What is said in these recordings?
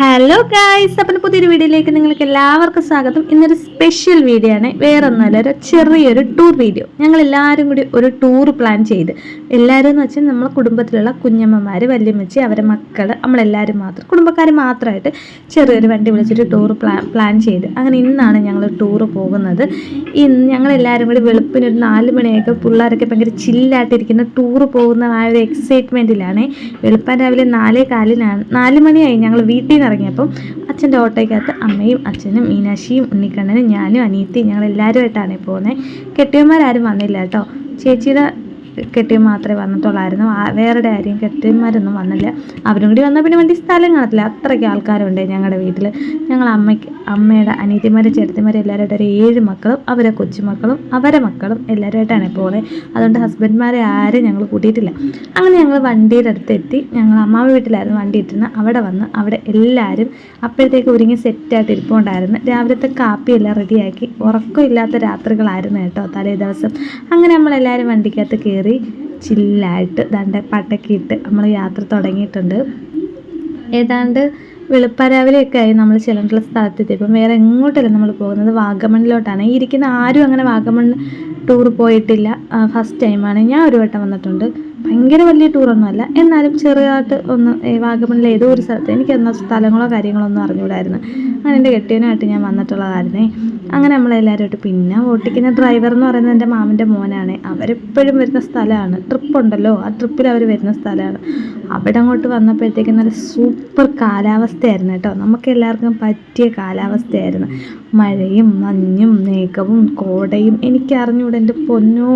Hello guys അപ്പം പുതിയൊരു വീഡിയോയിലേക്ക് നിങ്ങൾക്ക് എല്ലാവർക്കും സ്വാഗതം. ഇന്നൊരു സ്പെഷ്യൽ വീഡിയോ ആണ്. വേറെ ഒന്നല്ല ഒരു ചെറിയൊരു ടൂർ വീഡിയോ ഞങ്ങൾ എല്ലാവരും കൂടി ഒരു ടൂർ പ്ലാൻ ചെയ്ത്. എല്ലാവരും എന്ന് വെച്ചാൽ നമ്മളെ കുടുംബത്തിലുള്ള കുഞ്ഞമ്മമാർ വല്യമ്മച്ചി അവരെ മക്കൾ നമ്മളെല്ലാവരും മാത്രം. കുടുംബക്കാർ മാത്രമായിട്ട് ചെറിയൊരു വണ്ടി വിളിച്ചിട്ട് ടൂർ പ്ലാൻ പ്ലാൻ ചെയ്ത്. അങ്ങനെ ഇന്നാണ് ഞങ്ങൾ ടൂർ പോകുന്നത്. ഇന്ന് ഞങ്ങളെല്ലാവരും കൂടി വെളുപ്പിന് ഒരു നാല് മണിയൊക്കെ പിള്ളേരൊക്കെ ഭയങ്കര ചില്ലായിട്ടിരിക്കുന്ന ടൂർ പോകുന്ന ആ ഒരു എക്സൈറ്റ്മെന്റിലാണ് വെളുപ്പാൻ രാവിലെ നാലേ കാലിനാണ് നാല് മണിയായി ഞങ്ങൾ വീട്ടിൽ നിന്ന് ഇറങ്ങിയപ്പം അച്ഛന്റെ ഓട്ടോയ്ക്കകത്ത് അമ്മയും അച്ഛനും മീനാക്ഷിയും ഉണ്ണിക്കണ്ണനും ഞാനും അനിയത്തിയും ഞങ്ങൾ എല്ലാവരുമായിട്ടാണ് പോകുന്നത് കെട്ടിയന്മാരാരും വന്നില്ല കേട്ടോ. ചേച്ചിയുടെ കെട്ടിയൻ മാത്രമേ വന്നിട്ടുള്ളായിരുന്നു. വേറെ ആരെയും കെട്ടിയന്മാരൊന്നും വന്നില്ല. അവരും കൂടി വന്നാൽ പിന്നെ വണ്ടി സ്ഥലം കാണത്തില്ല. അത്രയ്ക്ക് ആൾക്കാരുണ്ട് ഞങ്ങളുടെ വീട്ടിൽ ഞങ്ങൾ അമ്മയ്ക്ക് അമ്മയുടെ അനിയത്തിമാരും ചേട്ടത്തിമാരും എല്ലാവരുമായിട്ട് ഒരു ഏഴ് മക്കളും അവരെ കൊച്ചുമക്കളും അവരെ മക്കളും എല്ലാവരുമായിട്ടാണ് പോകുന്നത് അതുകൊണ്ട് ഹസ്ബൻഡ്മാരെ ആരും ഞങ്ങൾ കൂട്ടിയിട്ടില്ല. അങ്ങനെ ഞങ്ങൾ വണ്ടിയുടെ അടുത്ത് എത്തി ഞങ്ങൾ അമ്മാവ് വീട്ടിലായിരുന്നു വണ്ടി ഇട്ടിരുന്ന അവിടെ വന്ന് അവിടെ എല്ലാവരും അപ്പോഴത്തേക്ക് ഒരുങ്ങി സെറ്റായിട്ട് ഇരിപ്പുണ്ടായിരുന്നു. രാവിലത്തെ കാപ്പിയെല്ലാം റെഡിയാക്കി ഉറക്കമില്ലാത്ത രാത്രികളായിരുന്നു കേട്ടോ തലേ ദിവസം. അങ്ങനെ നമ്മളെല്ലാവരും വണ്ടിക്കകത്ത് കയറി ചില്ലായിട്ട് ദണ്ട പട്ടക്കിയിട്ട് നമ്മൾ യാത്ര തുടങ്ങിയിട്ടുണ്ട്. ഏതാണ്ട് വെളുപ്പരാവിലെയൊക്കെ ആയി നമ്മൾ ചെല്ലേണ്ടുള്ള സ്ഥലത്തെത്തിയപ്പം വേറെ എങ്ങോട്ടല്ല നമ്മൾ പോകുന്നത്? വാഗമണിലോട്ടാണ് ഇരിക്കുന്ന ആരും അങ്ങനെ വാഗമൺ ടൂർ പോയിട്ടില്ല. ഫസ്റ്റ് ടൈമാണ്. ഞാൻ ഒരു വട്ടം വന്നിട്ടുണ്ട്. ഭയങ്കര വലിയ ടൂറൊന്നും അല്ല എന്നാലും ചെറുതായിട്ട് ഒന്ന് വാഗമണിലെ ഏതോ ഒരു സ്ഥലത്ത് എനിക്ക് എന്ന സ്ഥലങ്ങളോ കാര്യങ്ങളോ ഒന്നും അറിഞ്ഞുകൂടായിരുന്നു അങ്ങനെ എന്റെ കെട്ടിയവനായിട്ട് ഞാൻ വന്നിട്ടുള്ളതായിരുന്നേ. അങ്ങനെ നമ്മളെല്ലാവരുമായിട്ട് പിന്നെ ഓട്ടിക്കുന്ന ഡ്രൈവർ എന്ന് പറയുന്നത് എന്റെ മാമന്റെ മോനാണ്. അവരെപ്പോഴും വരുന്ന സ്ഥലമാണ്. ട്രിപ്പ് ഉണ്ടല്ലോ. ആ ട്രിപ്പിൽ അവർ വരുന്ന സ്ഥലമാണ്. അവിടെ അങ്ങോട്ട് വന്നപ്പോഴത്തേക്കും നല്ല സൂപ്പർ കാലാവസ്ഥയായിരുന്നു കേട്ടോ. നമുക്ക് എല്ലാവർക്കും പറ്റിയ കാലാവസ്ഥയായിരുന്നു. മഴയും മഞ്ഞും മേഘവും കോടയും എനിക്ക് അറിഞ്ഞൂടെ എന്റെ പൊന്നോ.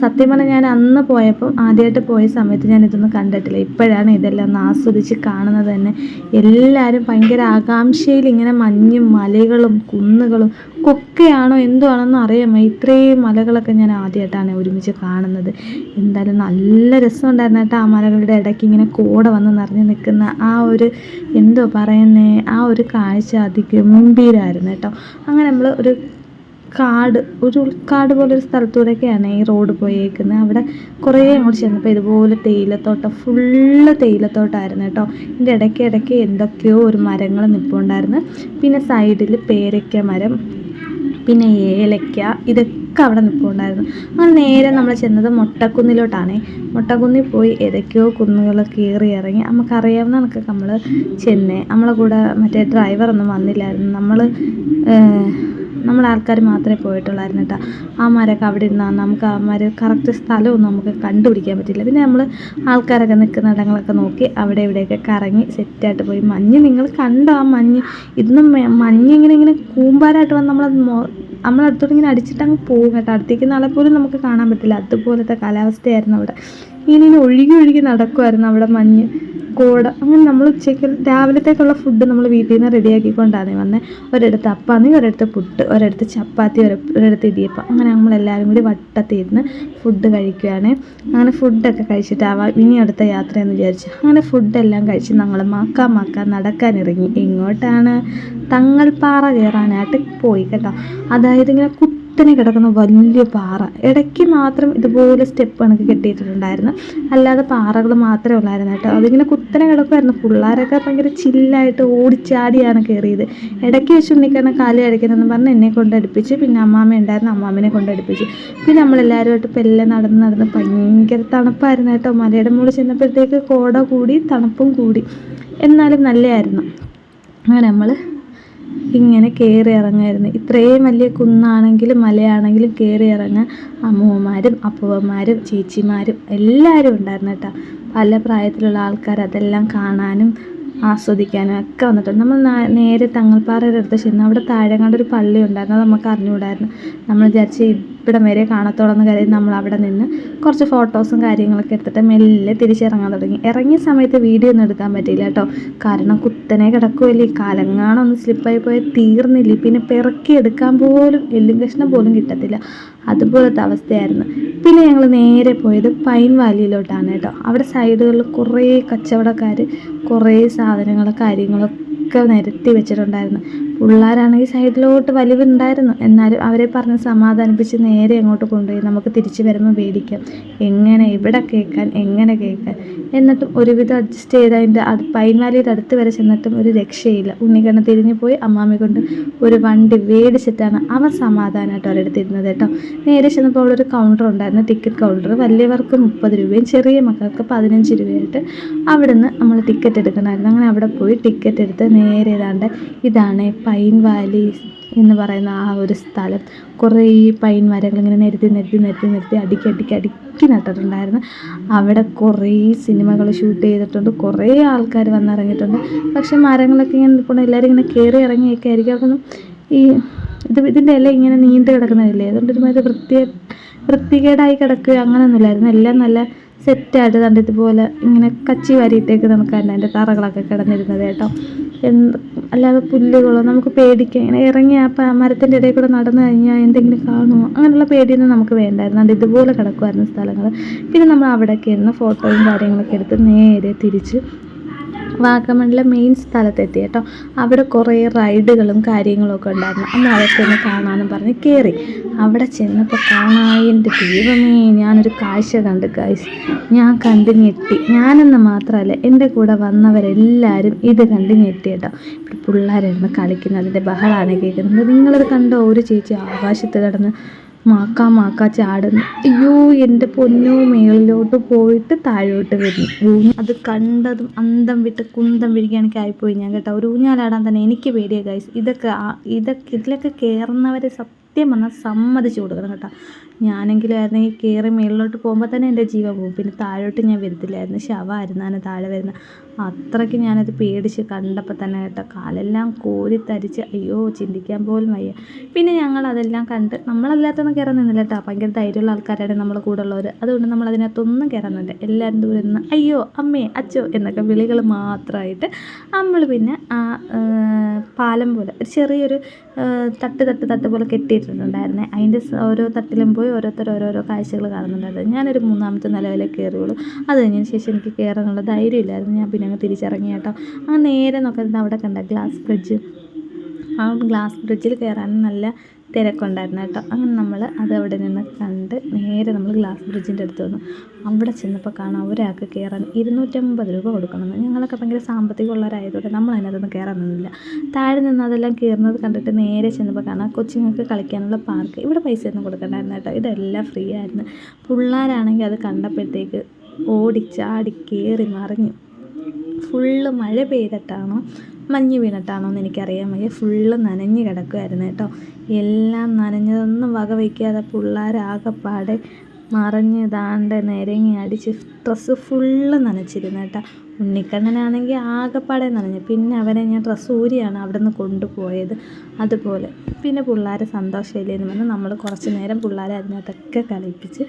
സത്യം പറഞ്ഞാൽ ഞാൻ അന്ന് പോയപ്പം ആദ്യമായിട്ട് പോയ സമയത്ത് ഞാൻ ഇതൊന്നും കണ്ടിട്ടില്ല. ഇപ്പോഴാണ് ഇതെല്ലാം ആസ്വദിച്ച് കാണുന്നത് തന്നെ. എല്ലാവരും ഭയങ്കര ആകാംക്ഷയിൽ ഇങ്ങനെ മഞ്ഞും മലകളും കുന്നുകളും കൊക്കയാണോ എന്തോ ആണെന്ന് അറിയാമോ ഇത്രയും മലകളൊക്കെ ഞാൻ ആദ്യമായിട്ടാണ് ഒരുമിച്ച് കാണുന്നത്. എന്തായാലും നല്ല രസമുണ്ടായിരുന്നു കേട്ടോ ആ മലകളുടെ ഇടയ്ക്ക് ഇങ്ങനെ കോട വന്ന് നിറഞ്ഞു നിൽക്കുന്ന ആ ഒരു എന്തോ പറയുന്നേ ആ ഒരു കാഴ്ച അതിഗംഭീരമായിരുന്നു കേട്ടോ. അങ്ങനെ നമ്മൾ ഒരു കാട് ഒരു ഉൾക്കാട് പോലൊരു സ്ഥലത്തൂടെയൊക്കെയാണ് ഈ റോഡ് പോയേക്കുന്നത്. അവിടെ കുറേ അങ്ങോട്ട് ചെന്നപ്പോൾ ഇതുപോലെ തേയിലത്തോട്ടം ഫുള്ള് തേയിലത്തോട്ടമായിരുന്നു കേട്ടോ. ഇതിന്റെ ഇടയ്ക്ക് ഇടയ്ക്ക് എന്തൊക്കെയോ ഒരു മരങ്ങൾ നിൽപ്പുണ്ടായിരുന്നു പിന്നെ സൈഡിൽ പേരയ്ക്ക മരം പിന്നെ ഏലയ്ക്ക ഇതൊക്കെ അവിടെ നിൽപ്പുണ്ടായിരുന്നു അങ്ങനെ നേരെ നമ്മൾ ചെന്നത് മൊട്ടക്കുന്നിലോട്ടാണ്. മൊട്ടക്കുന്നിൽ പോയി ഏതൊക്കെയോ കുന്നുകൾ കയറി ഇറങ്ങി. നമുക്കറിയാവുന്ന കണക്കൊക്കെ നമ്മൾ ചെന്നേ. നമ്മളെ കൂടെ മറ്റേ ഡ്രൈവറൊന്നും വന്നില്ലായിരുന്നു. നമ്മൾ നമ്മൾ ആൾക്കാർ മാത്രമേ പോയിട്ടുള്ളായിരുന്നു കേട്ടോ ആ മരമൊക്കെ അവിടെ ഇരുന്നാൽ നമുക്ക് ആ മരം കറക്റ്റ് സ്ഥലമൊന്നും നമുക്ക് കണ്ടുപിടിക്കാൻ പറ്റില്ല. പിന്നെ നമ്മൾ ആൾക്കാരൊക്കെ നിൽക്കുന്ന ഇടങ്ങളൊക്കെ നോക്കി അവിടെ ഇവിടെയൊക്കെ കറങ്ങി സെറ്റായിട്ട് പോയി. മഞ്ഞ് നിങ്ങൾ കണ്ടോ ആ മഞ്ഞ്? ഇതൊന്നും മഞ്ഞ് ഇങ്ങനെ ഇങ്ങനെ കൂമ്പാരായിട്ട് വന്ന് നമ്മളത് നമ്മളടുത്തോട്ട് ഇങ്ങനെ അടിച്ചിട്ട് അങ്ങ് പോകും കേട്ടോ. അടുത്തേക്ക് നാളെ പോലും നമുക്ക് കാണാൻ പറ്റില്ല. അതുപോലത്തെ കാലാവസ്ഥയായിരുന്നു അവിടെ. ഇങ്ങനെ ഒഴുകി ഒഴുകി നടക്കുമായിരുന്നു അവിടെ മഞ്ഞ് കോട. അങ്ങനെ നമ്മൾ ഉച്ചയ്ക്ക് രാവിലത്തേക്കുള്ള ഫുഡ് നമ്മൾ വീട്ടിൽ നിന്ന് റെഡിയാക്കിക്കൊണ്ടാണ് വന്നത് ഒരിടത്ത് അപ്പാന്ന് ഒരിടത്ത് പുട്ട് ഒരിടത്ത് ചപ്പാത്തി ഒര- ഒരിടത്ത് ഇടിയപ്പം. അങ്ങനെ നമ്മൾ നമ്മളെല്ലാവരും കൂടി വട്ടത്തിരുന്ന് ഫുഡ് കഴിക്കുകയാണ് അങ്ങനെ ഫുഡൊക്കെ കഴിച്ചിട്ടാവാം ഇനി അടുത്ത യാത്രയെന്ന് വിചാരിച്ചു അങ്ങനെ ഫുഡെല്ലാം കഴിച്ച് ഞങ്ങൾ മാക്കാൻ മാക്കാൻ നടക്കാനിറങ്ങി എങ്ങോട്ടാണ്? തങ്ങൾപ്പാറ കയറാനായിട്ട് പോയി കേട്ടോ. അതായത് ഇങ്ങനെ കുത്തനെ കിടക്കുന്ന വലിയ പാറ. ഇടയ്ക്ക് മാത്രം ഇതുപോലെ സ്റ്റെപ്പ് കണക്ക് കെട്ടിയിട്ടുണ്ടായിരുന്നു. അല്ലാതെ പാറകൾ മാത്രമേ ഉള്ളായിരുന്നു കേട്ടോ. അതിങ്ങനെ കുത്തനെ കിടക്കുമായിരുന്നു പിള്ളേരൊക്കെ ഭയങ്കര ചില്ലായിട്ട് ഓടിച്ചാടിയാണ് കയറിയത് ഇടയ്ക്ക് വെച്ച് ഉണ്ണിക്കാണ് കാലി അടിക്കുന്നതെന്ന് പറഞ്ഞ് എന്നെ കൊണ്ട് അടുപ്പിച്ച് പിന്നെ അമ്മാമ്മ ഉണ്ടായിരുന്നു അമ്മാമ്മനെ കൊണ്ട് അടുപ്പിച്ച്. പിന്നെ നമ്മളെല്ലാവരുമായിട്ട് പെല്ലെ നടന്ന് നടന്ന് ഭയങ്കര തണുപ്പായിരുന്നു കേട്ടോ. മലയുടെ മുകളിൽ ചെന്നപ്പോഴത്തേക്ക് കോട കൂടി തണുപ്പും കൂടി. എന്നാലും നല്ലതായിരുന്നു അങ്ങനെ നമ്മൾ ഇങ്ങനെ കയറി ഇറങ്ങായിരുന്നു. ഇത്രയും വലിയ കുന്നാണെങ്കിലും മലയാണെങ്കിലും കയറി ഇറങ്ങാൻ അമ്മൂമ്മമാരും അപ്പൂവന്മാരും ചേച്ചിമാരും എല്ലാവരും ഉണ്ടായിരുന്നു കേട്ടോ. പല പ്രായത്തിലുള്ള ആൾക്കാർ അതെല്ലാം കാണാനും ആസ്വദിക്കാനും ഒക്കെ വന്നിട്ടുണ്ട്. നമ്മൾ നേരെ തങ്ങൾപ്പാറയുടെ അടുത്ത് ചെന്ന് അവിടെ താഴെങ്ങാണ്ട് ഒരു പള്ളി ഉണ്ടായിരുന്നു. അത് നമുക്ക് അറിഞ്ഞുകൂടായിരുന്നു. നമ്മൾ വിചാരിച്ച് ഇവിടം വരെ കാണത്തോളെന്ന് കരുതി നമ്മൾ അവിടെ നിന്ന് കുറച്ച് ഫോട്ടോസും കാര്യങ്ങളൊക്കെ എടുത്തിട്ട് മെല്ലെ തിരിച്ചിറങ്ങാൻ തുടങ്ങി. ഇറങ്ങിയ സമയത്ത് വീഡിയോ ഒന്നും എടുക്കാൻ പറ്റിയില്ല കേട്ടോ. കാരണം കുത്തനെ കിടക്കുമല്ലേ കലങ്ങാണൊന്ന് സ്ലിപ്പായി പോയാൽ തീർന്നില്ല. പിന്നെ പിറക്കി എടുക്കാൻ പോലും എല്ലും കഷ്ണം പോലും കിട്ടത്തില്ല. അതുപോലത്തെ അവസ്ഥയായിരുന്നു. പിന്നെ ഞങ്ങൾ നേരെ പോയത് പൈൻ വാലിയിലോട്ടാണ് കേട്ടോ. അവിടെ സൈഡുകളിൽ കുറേ കച്ചവടക്കാർ കുറേ സാധനങ്ങൾ കാര്യങ്ങളൊക്കെ നിരത്തി വെച്ചിട്ടുണ്ടായിരുന്നു. പിള്ളേരാണെങ്കിൽ സൈഡിലോട്ട് വലിവുണ്ടായിരുന്നു. എന്നാലും അവരെ പറഞ്ഞ് സമാധാനിപ്പിച്ച് നേരെ അങ്ങോട്ട് കൊണ്ടുപോയി നമുക്ക് തിരിച്ചു വരുമ്പോൾ പേടിക്കാം. എങ്ങനെ ഇവിടെ കേൾക്കാൻ എങ്ങനെ കേൾക്കാൻ? എന്നിട്ടും ഒരുവിധം അഡ്ജസ്റ്റ് ചെയ്ത് അതിന്റെ അത് പൈൻവാലിയുടെ അടുത്ത് വരെ ചെന്നിട്ടും ഒരു രക്ഷയില്ല. ഉണ്ണിക്കണ്ണ തിരിഞ്ഞു പോയി അമ്മാമ്മ കൊണ്ട് ഒരു വണ്ടി മേടിച്ചിട്ടാണ് അവൻ സമാധാനമായിട്ട് അവരെടുത്തിരുന്നത് കേട്ടോ. നേരെ ചെന്നപ്പോൾ അവിടെ ഒരു കൗണ്ടർ ഉണ്ടായിരുന്നു. ടിക്കറ്റ് കൗണ്ടർ വലിയവർക്ക് മുപ്പത് രൂപയും ചെറിയ മക്കൾക്ക് പതിനഞ്ച് രൂപയായിട്ട് അവിടുന്ന് നമ്മൾ ടിക്കറ്റ് എടുക്കണമായിരുന്നു. അങ്ങനെ അവിടെ പോയി ടിക്കറ്റ് എടുത്ത് നേരെ ഏതാണ്ട് ഇതാണ് പൈൻ വാലി എന്ന് പറയുന്ന ആ ഒരു സ്ഥലം. കുറേ പൈൻ മരങ്ങൾ ഇങ്ങനെ നിരത്തി നിരത്തി നിരത്തി നിരത്തി അടുക്കി അടുക്കി അടുക്കി നട്ടിട്ടുണ്ടായിരുന്നു. അവിടെ കുറേ സിനിമകൾ ഷൂട്ട് ചെയ്തിട്ടുണ്ട്. കുറേ ആൾക്കാർ വന്നിറങ്ങിയിട്ടുണ്ട്. പക്ഷെ മരങ്ങളൊക്കെ ഇങ്ങനെ നിൽക്കണം എല്ലാവരും ഇങ്ങനെ കയറി ഇറങ്ങിയൊക്കെ ആയിരിക്കും. അതൊന്നും ഈ ഇത് ഇതിന്റെ ഇല ഇങ്ങനെ നീണ്ടു കിടക്കുന്നതല്ലേ? അതുകൊണ്ട് ഒരുമാതിരി വൃത്തി വൃത്തികേടായി കിടക്കുക അങ്ങനെയൊന്നുമില്ലായിരുന്നു. എല്ലാം നല്ല സെറ്റായിട്ട് കണ്ട് ഇതുപോലെ ഇങ്ങനെ കച്ചി വാരിയിട്ടേക്ക് തന്നെ അതിന്റെ തറകളൊക്കെ കിടന്നിരുന്നത് കേട്ടോ. എന്ത് അല്ലാതെ പുല്ലുകളോ നമുക്ക് പേടിക്കാം ഇങ്ങനെ ഇറങ്ങി ആ മരത്തിന്റെ ഇടയിൽ കൂടെ നടന്നു കഴിഞ്ഞാൽ എന്തെങ്കിലും കാണുമോ? അങ്ങനെയുള്ള പേടിയൊന്നും നമുക്ക് വേണ്ടായിരുന്നു. അതുകൊണ്ട് ഇതുപോലെ കിടക്കുമായിരുന്നു സ്ഥലങ്ങൾ. പിന്നെ നമ്മൾ അവിടെയൊക്കെ ഇരുന്ന് ഫോട്ടോയും കാര്യങ്ങളൊക്കെ എടുത്ത് നേരെ തിരിച്ച് വാഗമണിലെ മെയിൻ സ്ഥലത്തെത്തി കേട്ടോ. അവിടെ കുറേ റൈഡുകളും കാര്യങ്ങളും ഒക്കെ ഉണ്ടായിരുന്നു. അന്ന് അതൊക്കെ ഒന്ന് കാണാമെന്ന് പറഞ്ഞ് കയറി അവിടെ ചെന്നപ്പോൾ കാണാൻ എന്റെ ദൈവമേ ഞാനൊരു കാഴ്ച കണ്ടു കാഴ്ച ഞാൻ കണ്ട് ഞെട്ടി. ഞാനെന്ന് മാത്രമല്ല എന്റെ കൂടെ വന്നവരെല്ലാവരും ഇത് കണ്ട് ഞെട്ടി കേട്ടോ. പിള്ളേരായിരുന്നു കളിക്കുന്നത്. ബഹളാണ് കേൾക്കുന്നത്. നിങ്ങളത് കണ്ടോ? ഒരു ചേച്ചി ആകാശത്ത് കിടന്ന് മാക്കാ മാക്ക ചാടുന്നു. അയ്യോ എന്റെ പൊന്നോ മേളിലോട്ട് പോയിട്ട് താഴോട്ട് വരുന്നു. അത് കണ്ടതും അന്തം വിട്ട് കുന്തം വിഴുകിയാണ് ആയിപ്പോയി ഞാൻ കേട്ടോ. ഒരു ഊഞ്ഞാലാടാൻ തന്നെ എനിക്ക് പേടിയാ ഗൈസ് ഇതൊക്കെ ഇതൊക്കെ ഇതിലൊക്കെ കയറുന്നവരെ സത്യം പറഞ്ഞാൽ സമ്മതിച്ചു കൊടുക്കണം കേട്ടോ. ഞാനെങ്കിലും ഈ കയറി മേളിലോട്ട് പോകുമ്പോൾ തന്നെ എന്റെ ജീവൻ പോകും. പിന്നെ താഴോട്ട് ഞാൻ വരത്തില്ലായിരുന്നു. ശവമായിരുന്നാണ് താഴെ വരുന്ന. അത്രയ്ക്ക് ഞാനത് പേടിച്ച് കണ്ടപ്പോൾ തന്നെ കേട്ടോ കാലെല്ലാം കോരിത്തരിച്ച് അയ്യോ ചിന്തിക്കാൻ പോലും വയ്യ. പിന്നെ ഞങ്ങൾ അതെല്ലാം കണ്ട് നമ്മളല്ലാത്തൊന്നും കയറാൻ നിന്നില്ല കേട്ടോ. ഭയങ്കര ധൈര്യമുള്ള ആൾക്കാരാണ് നമ്മളെ കൂടെ ഉള്ളവർ അതുകൊണ്ട് നമ്മൾ അതിനകത്തൊന്നും കയറാൻ എല്ലാവരും ദൂരെ നിന്ന് അയ്യോ അമ്മേ അച്ചോ എന്നൊക്കെ വിളികൾ മാത്രമായിട്ട് നമ്മൾ പിന്നെ ആ പാലം പോലെ ഒരു ചെറിയൊരു തട്ട് തട്ട് തട്ട് പോലെ കെട്ടിയിട്ടുണ്ടായിരുന്നെ അതിന്റെ ഓരോ തട്ടിലും പോയി ഓരോരുത്തർ ഓരോരോ കാഴ്ചകൾ കാണുന്നുണ്ടായിരുന്നു ഞാനൊരു മൂന്നാമത്തെ നിലവിലെ കയറിയുള്ളൂ. അത് കഴിഞ്ഞതിന് ശേഷം എനിക്ക് കയറാനുള്ള ധൈര്യം ഇല്ലായിരുന്നു. ഞാൻ പിന്നെ അങ്ങ് തിരിച്ചിറങ്ങി കേട്ടോ. അങ്ങനെ നേരെ നോക്കുന്നത് അവിടെ കണ്ട ഗ്ലാസ് ബ്രിഡ്ജ് ആ ഗ്ലാസ് ബ്രിഡ്ജിൽ കയറാൻ നല്ല തിരക്കുണ്ടായിരുന്നു കേട്ടോ. അങ്ങനെ നമ്മൾ അത് അവിടെ നിന്ന് കണ്ട് നേരെ നമ്മൾ ഗ്ലാസ് ബ്രിഡ്ജിന്റെ അടുത്ത് വന്നു. അവിടെ ചെന്നപ്പോൾ കാണാം ഒരാൾക്ക് കയറാൻ ഇരുന്നൂറ്റമ്പത് രൂപ കൊടുക്കണമെന്ന്. ഞങ്ങളൊക്കെ ഭയങ്കര സാമ്പത്തികമുള്ളവരായതുകൊണ്ട് നമ്മൾ അതിനകത്തൊന്നും കയറാൻ നിന്നില്ല. താഴെ നിന്ന് അതെല്ലാം കയറുന്നത് കണ്ടിട്ട് നേരെ ചെന്നപ്പോൾ കാണാം കൊച്ചുങ്ങൾക്ക് കളിക്കാനുള്ള പാർക്ക് ഇവിടെ പൈസ ഒന്നും കൊടുക്കണ്ടായിരുന്നു കേട്ടോ. ഇതെല്ലാം ഫ്രീ ആയിരുന്നു. പിള്ളേരാണെങ്കിൽ അത് കണ്ടപ്പോഴത്തേക്ക് ഓടി ചാടി കയറി മറിഞ്ഞു. ഫുള്ള് മഴ പെയ്തിട്ടാണോ മഞ്ഞ് വീണിട്ടാണോ എന്ന് എനിക്കറിയാൻ വയ്യ. ഫുള്ള് നനഞ്ഞ് കിടക്കുമായിരുന്നു കേട്ടോ. എല്ലാം നനഞ്ഞതൊന്നും വക വയ്ക്കാതെ പിള്ളേരാകെപ്പാടെ മറിഞ്ഞ് ദാണ്ട നിരങ്ങി അടിച്ച് ഡ്രസ്സ് ഫുള്ള് നനച്ചിരുന്നു കേട്ടോ. ഉണ്ണിക്കണ്ണനാണെങ്കിൽ ആകെപ്പാടെ നനഞ്ഞു. പിന്നെ അവനെ ഞാൻ ഡ്രസ്സ് ഊരിയാണ് അവിടെ നിന്ന് കൊണ്ടുപോയത്. അതുപോലെ. പിന്നെ പിള്ളേരെ സന്തോഷമില്ലെന്ന് പറഞ്ഞ് നമ്മൾ കുറച്ച് നേരം പിള്ളേരെ അതിനകത്തൊക്കെ കളിപ്പിച്ച്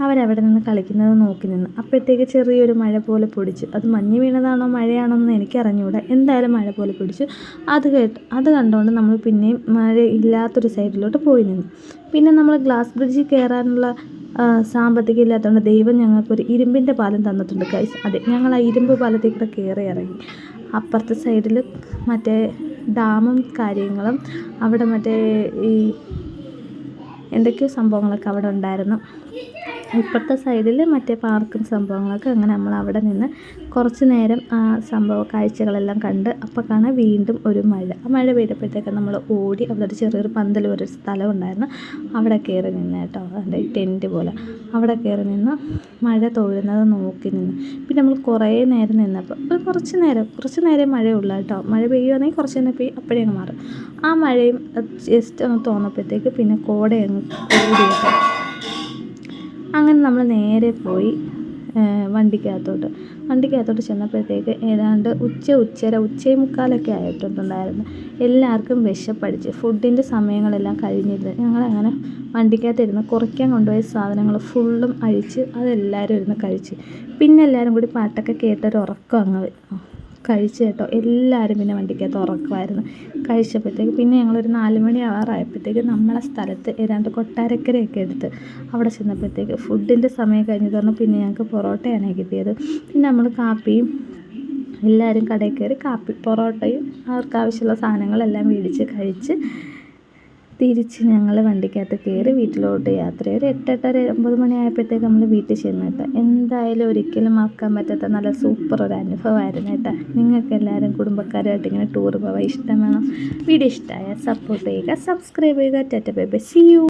അവരവിടെ നിന്ന് കളിക്കുന്നത് നോക്കി നിന്ന്. അപ്പോഴത്തേക്ക് ചെറിയൊരു മഴ പോലെ പൊടിച്ചു. അത് മഞ്ഞ് വീണതാണോ മഴയാണോ എന്ന് എനിക്കറിഞ്ഞുകൂടാ എന്തായാലും മഴ പോലെ പിടിച്ചു. അത് കേട്ട് അത് കണ്ടുകൊണ്ട് നമ്മൾ പിന്നെയും മഴ ഇല്ലാത്തൊരു സൈഡിലോട്ട് പോയി നിന്നു. പിന്നെ നമ്മൾ ഗ്ലാസ് ബ്രിഡ്ജിൽ കയറാനുള്ള സാമ്പത്തികം ഇല്ലാത്തതുകൊണ്ട് ദൈവം ഞങ്ങൾക്കൊരു ഇരുമ്പിന്റെ പാലം തന്നിട്ടുണ്ട് കൈസ് അതെ ഞങ്ങൾ ആ ഇരുമ്പ് പാലത്തിൽ കൂടെ കയറി ഇറങ്ങി. അപ്പുറത്തെ സൈഡിൽ മറ്റേ ഡാമും കാര്യങ്ങളും അവിടെ മറ്റേ ഈ എന്തൊക്കെയോ സംഭവങ്ങളൊക്കെ അവിടെ ഉണ്ടായിരുന്നു. ഇപ്പുറത്തെ സൈഡിൽ മറ്റേ പാർക്കും സംഭവങ്ങളൊക്കെ അങ്ങനെ നമ്മൾ അവിടെ നിന്ന് കുറച്ച് നേരം ആ സംഭവ കാഴ്ചകളെല്ലാം കണ്ട് അപ്പോൾ കാണാൻ വീണ്ടും ഒരു മഴ. ആ മഴ പെയ്തപ്പോഴത്തേക്ക് നമ്മൾ ഓടി അവിടെ ഒരു ചെറിയൊരു പന്തൽ ഒരു സ്ഥലം ഉണ്ടായിരുന്നു. അവിടെ കയറി നിന്ന് കേട്ടോ അതിന്റെ ടെന്റ് പോലെ. അവിടെ കയറി നിന്ന് മഴ തൊഴുന്നത് നോക്കി നിന്ന്. പിന്നെ നമ്മൾ കുറേ നേരം നിന്നപ്പോൾ ഒരു കുറച്ച് നേരം കുറച്ച് നേരം മഴയുള്ളൂ കേട്ടോ. മഴ പെയ്യുകയാണെങ്കിൽ കുറച്ച് നേരം പെയ്യും അപ്പോഴേ അങ്ങ് മാറും. ആ മഴയും ജസ്റ്റ് ഒന്ന് തോന്നപ്പോഴത്തേക്ക് പിന്നെ കോടയങ്ങ് കൂടി കേട്ടോ അങ്ങനെ നമ്മൾ നേരെ പോയി വണ്ടിക്കകത്തോട്ട്. വണ്ടിക്കകത്തോട്ട് ചെന്നപ്പോഴത്തേക്ക് ഏതാണ്ട് ഉച്ച ഉച്ചര ഉച്ചേ മുക്കാലൊക്കെ ആയിട്ടുണ്ടായിരുന്നു. എല്ലാവർക്കും വിശപ്പടിച്ച്. ഫുഡിന്റെ സമയങ്ങളെല്ലാം കഴിഞ്ഞിരുന്നു. ഞങ്ങളങ്ങനെ വണ്ടിക്കകത്തിരുന്ന് കുറയ്ക്കാൻ കൊണ്ടുപോയ സാധനങ്ങൾ ഫുള്ളും അഴിച്ച് അതെല്ലാവരും ഇരുന്ന് കഴിച്ച്. പിന്നെ എല്ലാവരും കൂടി പാട്ടൊക്കെ കേട്ടൊരു ഉറക്കം അങ്ങ്. കഴിച്ച് കേട്ടോ. എല്ലാവരും പിന്നെ വണ്ടിക്കകത്ത് ഉറക്കമായിരുന്നു. കഴിച്ചപ്പോഴത്തേക്ക് പിന്നെ ഞങ്ങളൊരു നാല് മണി ആവാറായപ്പോഴത്തേക്ക് നമ്മളെ സ്ഥലത്ത് ഏതാണ്ട് കൊട്ടാരക്കരയൊക്കെ എടുത്ത് അവിടെ ചെന്നപ്പോഴത്തേക്ക് ഫുഡിന്റെ സമയം കഴിഞ്ഞു പറഞ്ഞാൽ പിന്നെ ഞങ്ങൾക്ക് പൊറോട്ടയാണ് കിട്ടിയത്. പിന്നെ നമ്മൾ കാപ്പിയും എല്ലാവരും കടയിൽ കയറി കാപ്പി പൊറോട്ടയും അവർക്ക് ആവശ്യമുള്ള സാധനങ്ങളെല്ലാം മേടിച്ച് കഴിച്ച് തിരിച്ച് ഞങ്ങൾ വണ്ടിക്കകത്ത് കയറി വീട്ടിലോട്ട് യാത്ര ഒരു എട്ടെട്ടര ഒമ്പത് മണിയായപ്പോഴത്തേക്ക് നമ്മൾ വീട്ടിൽ ചെന്ന് കേട്ടോ. എന്തായാലും ഒരിക്കലും മറക്കാൻ പറ്റാത്ത നല്ല സൂപ്പർ ഒരു അനുഭവമായിരുന്നു കേട്ടോ. നിങ്ങൾക്ക് എല്ലാവരും കുടുംബക്കാരുമായിട്ട് ഇങ്ങനെ ടൂർ പോവാൻ ഇഷ്ടം വേണം വീഡിയോ ഇഷ്ടമായ സപ്പോർട്ട് ചെയ്യുക സബ്സ്ക്രൈബ് ചെയ്യുക ടാറ്റ ബൈ സി യു